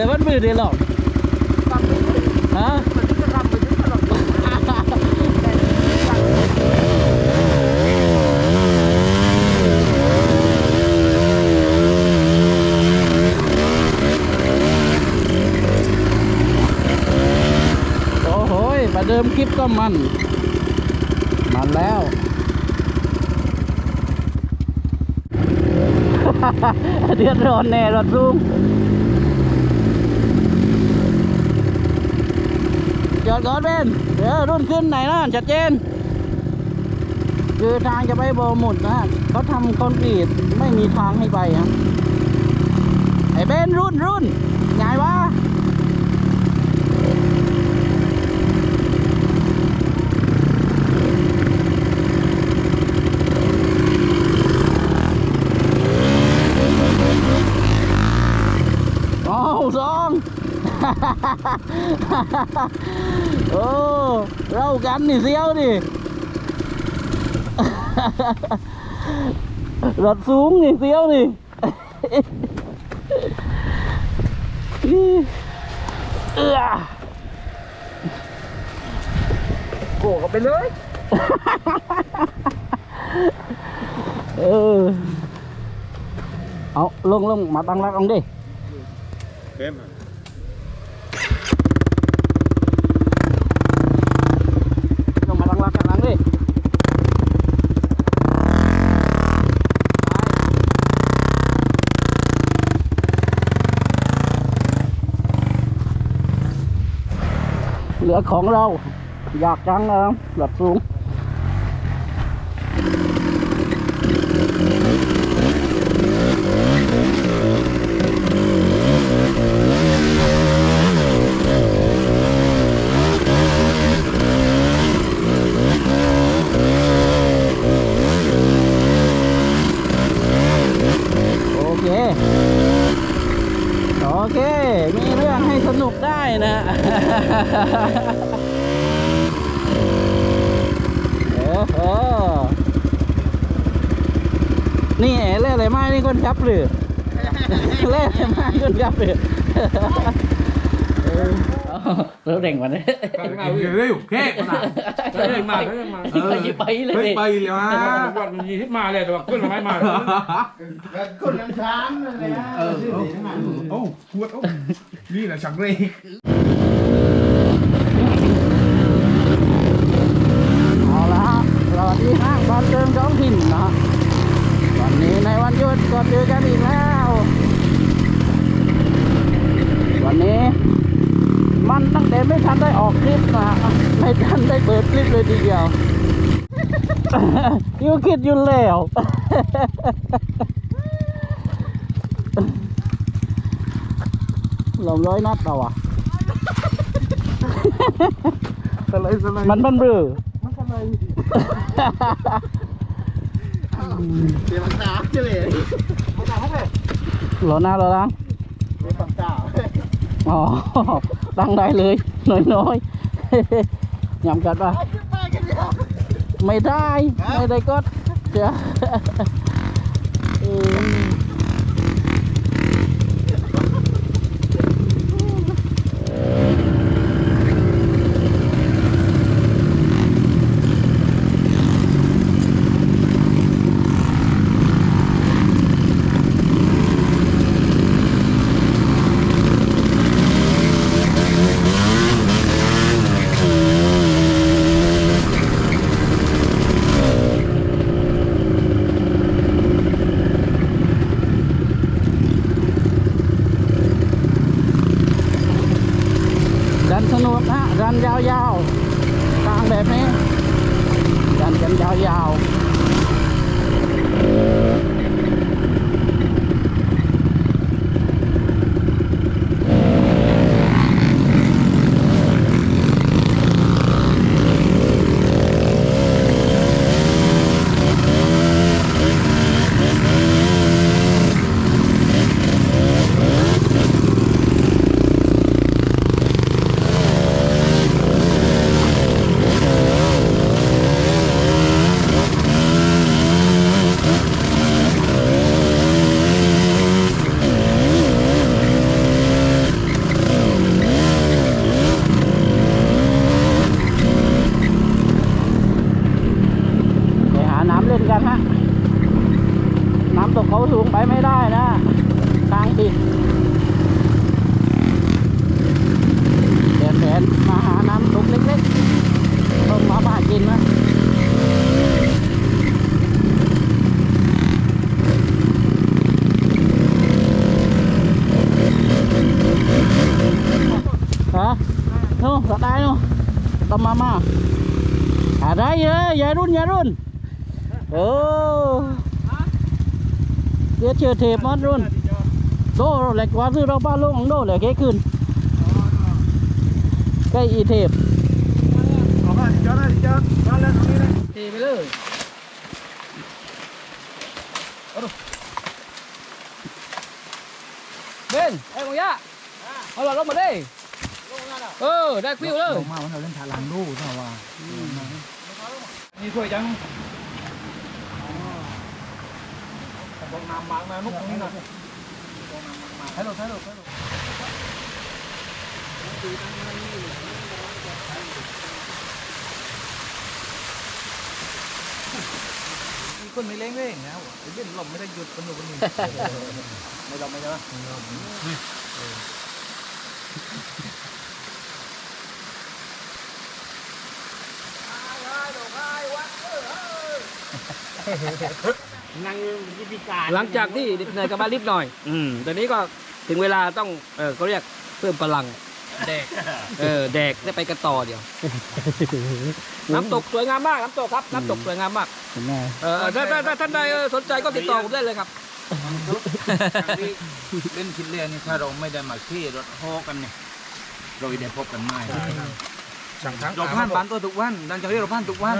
เลยมันมือเดียวหรอกฮะโอ้โหยประเดิมคลิปก็มัน มันแล้ว เดือดร้อนแน่รถลุง จอดก่อนเป็นเดี๋ยวรุ่นขึ้นไหนนะชัดเจน คือทางจะไปโบหมุดนะเขาทำคอนกรีตไม่มีทางให้ไปอะไอ้เบนรุ่นรุ่นไงวะเอาสอง โอ้เรากันนี่เสียวดิรถสูงนี่เสียวนี่เอื้อ เหลือของเรา อยากจังนะหลัดสูง โอเค โอเค มีเรื่องให้สนุกได้นะ เออเออนี่เล่อะไรไม้นี่คนจับ หรือเล่อะไรไม้คนจับหรือเออเอาเราเร่งกว่านี้เร็วแค่ขนาดเฮ้ยมาเฮ้ยมาไปไปเลยเฮ้ยไปแล้วฮะวันมันยีที่มาเลยแต่ว่าขึ้นมาไม่มาคนน้ำช้างนั่นแหละเออเออโอ้ปวดโอ้นี่แหละชักเรก เอาละฮะสวัสดีห้างบ้านเดิมท้องถิ่นนะฮะวันนี้ในวันหยุดก็เจอกันอีกแล้ว วันนี้ มันตั้ง แต่ไม่ทันได้ออกคลิปนะฮะไม่ทันได้เปิดคลิปเลยทีเดียวอยู่คิดอยู่แล้วหลมร้อยนัดเราอะสไลด์สไลด์มันมันเบลอมันสไลด์เดี๋ยวมันตามจะเลยมันทำให้เลยหลอหน้าหลอหลัง เดี๋ยวมันตาม อ๋อตั้งได้เลยน้อยน้อยยำกัดป่ะไปกันเดียวไม่ได้ ไม่ได้ก็จะ 幺幺 นะฮะน้ำตกเขาสูงไปไม่ได้นะทางดินเดืดแสนมาหาน้ำตกเล็กๆต้องมาบ้ากินนะฮะโน่สไตล์โน่ต้มมามาอะไรเยอะยายรุ่นยายรุ่น cái y thiệp ขอเทปมาดิจอดนะดิจอดจอดแล้วตรงนี้เลยตีไปเลยเบนไอ้ของยะเอาหลอดลงมาดิเออได้คิวเลยลงมาวันเราเล่นทารังดูเท่าว่านี่ช่วยจัง บอกน้ำมังมานุกตรงนี้หน่อยฮัลโหลฮัลโหลฮัลโหลมีคนไม่เล้งเล้งนะเล่นลมไม่ได้หยุดคนหนุ่มคนนี้ไม่ลมไม่ใช่ไหม นั่งยิบิการหลังจากที่เหนื่อยกับมาลิฟต์หน่อย อืมตอนนี้ก็ถึงเวลาต้องเออเขาเรียกเพิ่มพลัง แดกเออแดกได้ไปกันต่อเดียว น้ำตกสวยงามมากน้ำตกครับน้ำตกสวยงามมาก Đúng rồi. เออถ้าถ้าถ้าท่านใดเออสนใจก็ติดต่อผมได้เลยครับเล่นคิดเล่นนี่ถ้าเราไม่ได้มาขี่รถฮอกันเนี่ยเราได้พบกันไม่ สั่งทั้งเราผ่านบ้านตัวทุกวันดังจากที่เราผ่านทุกวัน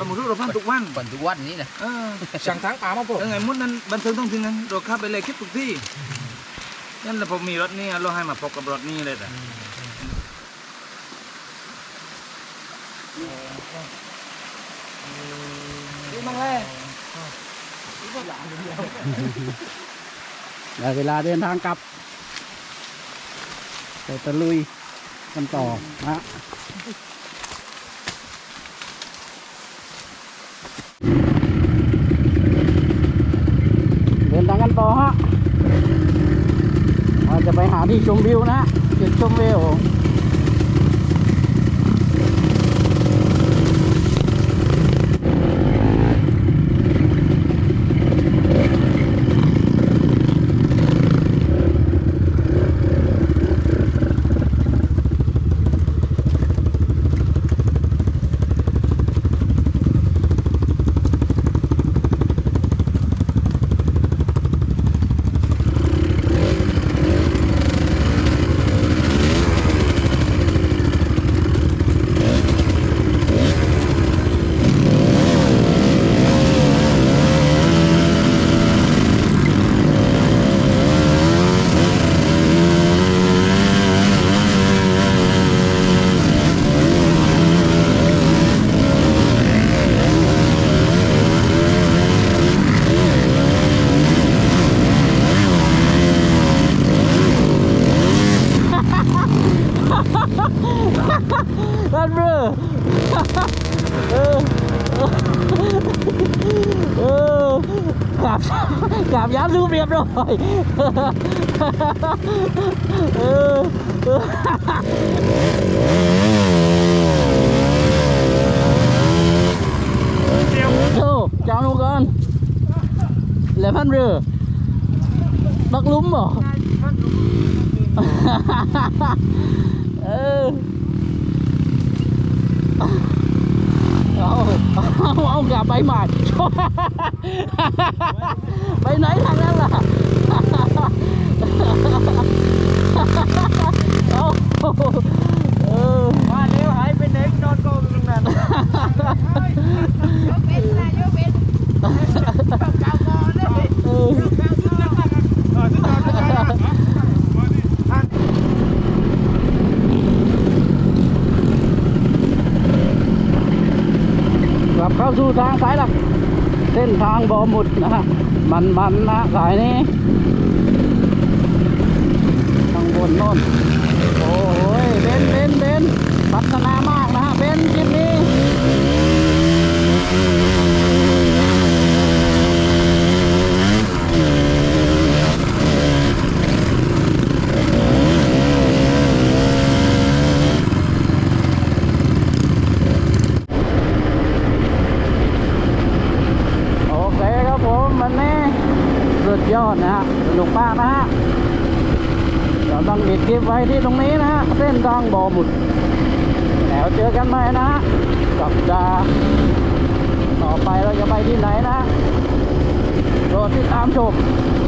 ตำรวจเราผ่านทุกวันปันทุกวันนี้นะเออสั่งทั้งอามาปุ๊บยังไงมุดนั้นบันเทิงต้องถึงนั้นเราขับไปเลยคลิปทุกที่นั่นแหละผมมีรถนี่เราให้มาพบกับรถนี่เลยแต่ดูมั่งแล้ได้เวลาเดินทางกลับไปตะลุย กันต่อนะเดินทางกันต่อฮะเราจะไปหาที่ชมวิวนะจุดชมวิวนั่นเบ้อเออเอ อกราบกราบย้ำรูปเรียบร้อยเออเออโอ้จ้าหนูก่อนแล้วพันเรือบักลุ้มบ่เออ เอาเอาเอากลับไปใหม่ ไปไหนทางนั้นล่ะเอาเออว่าเดี๋ยวหายไปไหนนอนก็ตรงนั้นเป็นนายกเป็นเจ้าก่อนเลย เออากลับเข้าสู่ทางสายหลัก เส้นทางบ่อหมุดนะฮะมันมันนะสายนี้ทางบนโน่น โอ้ยเบนเบนเบนพัฒนามากนะฮะเบนคลิปนี้ ดยอดนะฮะสนุกมากนะฮะเราต้องปิดคลิปไว้ที่ตรงนี้นะฮะเส้นทางบ่อหมุดแล้วเจอกันใหม่นะฮะสัปดาห์ต่อไปเราจะไปที่ไหนนะฮะโปรดติดตามชม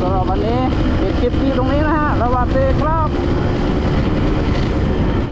สำหรับวันนี้ปิดคลิปที่ตรงนี้นะฮะสวัสดีครับ